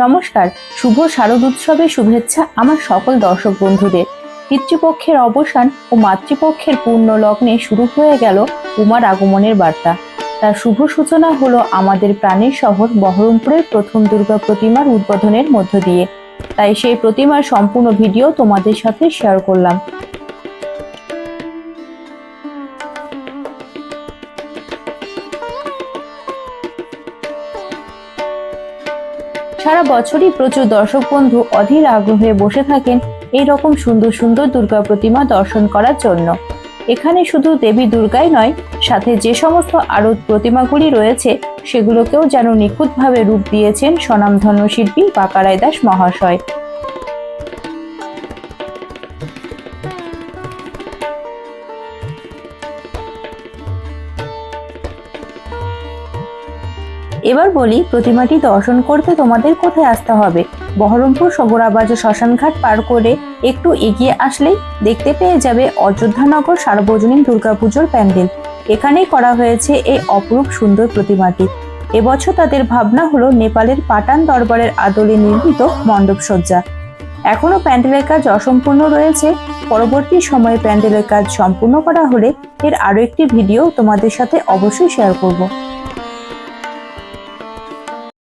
নমস্কার, শুভ শারদ উৎসবের শুভেচ্ছা আমার সকল দর্শক বন্ধুদের। পিতৃপক্ষের অবসান ও মাতৃপক্ষের পূর্ণ লগ্নে শুরু হয়ে গেল উমার আগমনের বার্তা। তার শুভ সূচনা হলো আমাদের প্রাণের শহর বহরমপুরের প্রথম দুর্গা প্রতিমার উদ্বোধনের মধ্য দিয়ে। তাই সেই প্রতিমার সম্পূর্ণ ভিডিও তোমাদের সাথে শেয়ার করলাম। সারা বছরই প্রচুর দর্শক বন্ধু অধীর আগ্রহে বসে থাকেন এই রকম সুন্দর সুন্দর দুর্গা প্রতিমা দর্শন করার জন্য। এখানে শুধু দেবী দুর্গাই নয়, সাথে যে সমস্ত আরও প্রতিমাগুলি রয়েছে, সেগুলোকেও যেন নিখুঁতভাবে রূপ দিয়েছেন স্বনামধন্য শিল্পী বাকারায় দাস মহাশয়। এবার বলি, প্রতিমাটি দর্শন করতে তোমাদের কোথায় আসতে হবে? বহরমপুর সগরাবাজার শ্মশানঘাট পার করে একটু এগিয়ে আসলেই দেখতে পেয়ে যাবে অযোধ্যানগর সার্বজনীন দুর্গাপুজোর প্যান্ডেল। এখানেই করা হয়েছে এই অপরূপ সুন্দর প্রতিমাটি। এবছর তাদের ভাবনা হলো নেপালের পাটান দরবারের আদলে নির্মিত মণ্ডপসজ্জা এখনও প্যান্ডেলের কাজ অসম্পূর্ণ রয়েছে। পরবর্তী সময়ে প্যান্ডেলের কাজ সম্পূর্ণ করা হলে এর আরও একটি ভিডিও তোমাদের সাথে অবশ্যই শেয়ার করব।